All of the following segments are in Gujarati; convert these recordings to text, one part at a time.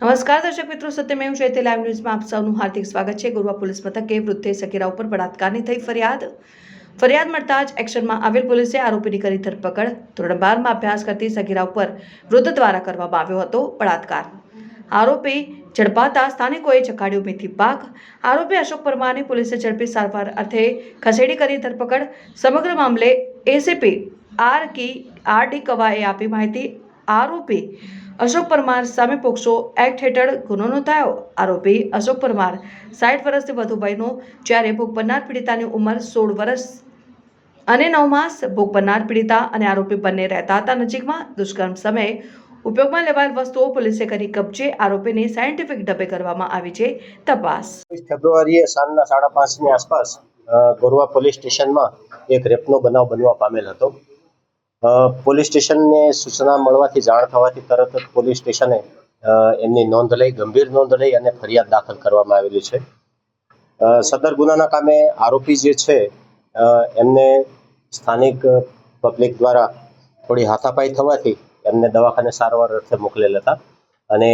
નમસ્કાર, દર્શક મિત્રો. સત્યમેવ જયતે લાઈવ ન્યૂઝમાં આપ સૌનું હાર્દિક સ્વાગત છે. ગોરવા પોલીસ મથકે વૃદ્ધે સગીરા ઉપર બળાત્કારની થઈ ફરિયાદ. ફરિયાદ મળતા જ એક્શનમાં આવેલ પોલીસે આરોપીની કરી ધરપકડ ધોરણ બારમાં અભ્યાસ કરતી સગીરા ઉપર વૃદ્ધ દ્વારા કરવામાં આવ્યો હતો બળાત્કાર. આરોપી ઝડપાતા સ્થાનિકોએ ચકાડ્યો મેથી પાક. આરોપી અશોક પરમારની પોલીસે ઝડપી સારવાર અર્થે ખસેડી કરી ધરપકડ. સમગ્ર મામલે એસીપી આર કી આર ડી કવાએ આપી માહિતી આરોપી અશોક પરમાર સામે પોક્સો એક્ટ હેઠળ ગુનો નોંધાયો. આરોપી અશોક પરમાર સાઠ વર્ષથી વધુ વયનો, જ્યારે ભોગ બનનાર પીડિતાની ઉંમર સોળ વર્ષ અને નવ માસ. ભોગ બનનાર પીડિતા અને આરોપી બંને રહેતા હતા નજીકમાં. દુષ્કર્મ સમયે ઉપયોગમાં લેવાયેલ વસ્તુઓ પોલીસે કરી કબજે. આરોપીની સાયન્ટિફિક ઢબે કરવામાં આવી છે તપાસ. ફેબ્રુઆરીએ સાંજના સાડા પાંચની આસપાસ ગોરવા પોલીસ સ્ટેશનમાં એક રેપનો બનાવ બનવા પામેલ હતો. પોલીસ સ્ટેશનને સૂચના મળવાથી જાણ થવાથી તરત જ પોલીસ સ્ટેશને એમની નોંધ લઈ, ગંભીર નોંધ લઈ અને ફરિયાદ દાખલ કરવામાં આવેલી છે. સદર ગુનાના કામે આરોપી જે છે એમને સ્થાનિક પબ્લિક દ્વારા થોડી હાથાપાઈ થવાથી એમને દવાખાને સારવાર અર્થે મોકલેલ હતા અને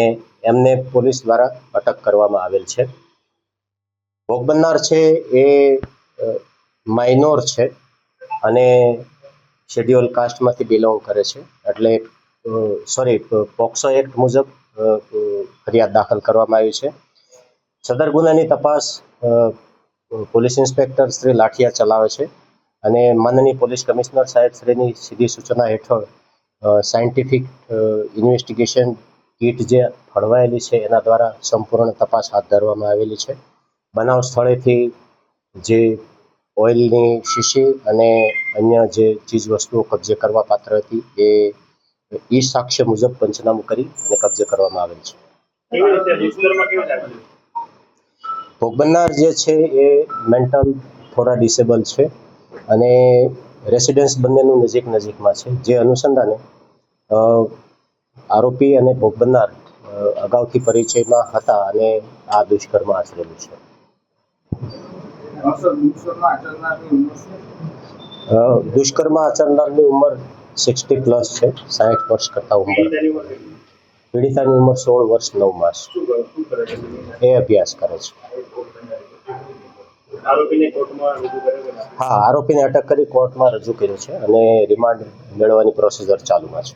એમને પોલીસ દ્વારા અટક કરવામાં આવેલ છે. ભોગ બનનાર છે એ માઇનોર છે અને શેડ્યુલ કાસ્ટમાંથી બિલોંગ કરે છે. એટલે સોરી પોક્સો એક્ટ મુજબ ફરિયાદ દાખલ કરવામાં આવી છે. સદર ગુનાની તપાસ પોલીસ ઇન્સ્પેક્ટર શ્રી લાઠિયા ચલાવે છે અને માનનીય પોલીસ કમિશનર સાહેબ શ્રીની સીધી સૂચના હેઠળ સાયન્ટિફિક ઇન્વેસ્ટિગેશન કીટ જે ફળવાયેલી છે એના દ્વારા સંપૂર્ણ તપાસ હાથ ધરવામાં આવેલી છે. બનાવ સ્થળેથી જે ઓઇલની શીશી અને અન્ય જે ચીજ વસ્તુઓ કબજે કરવા પાત્ર હતી, એ ઈ સાક્ષ્ય મુજબ પંચનામું કરી અને કબજે કરવામાં આવેલ છે. ભોગ બનનાર જે છે, એ મેન્ટલ થોડા ડિસેબલ છે અને રેસિડેન્સ બંનેનું નજીક નજીકમાં છે. જે અનુસંધાને આરોપી અને ભોગ બનનાર અગાઉથી પરિચયમાં હતા અને આ દુષ્કર્મ આચરેલું છે. દુષ્કર્મ આચરનારની ઉંમર સિક્સટી પ્લસ છે સાઠ વર્ષ કરતાં ઉંમર? પીડિતાની ઉંમર સોળ વર્ષ નવ માસ. એ અભ્યાસ કરે છે. આરોપીને કોર્ટમાં રજૂ કર્યો કે ના? હા આરોપીને અટક કરી કોર્ટમાં રજૂ કર્યો છે અને રિમાન્ડ મેળવવાની પ્રોસિજર ચાલુમાં છે.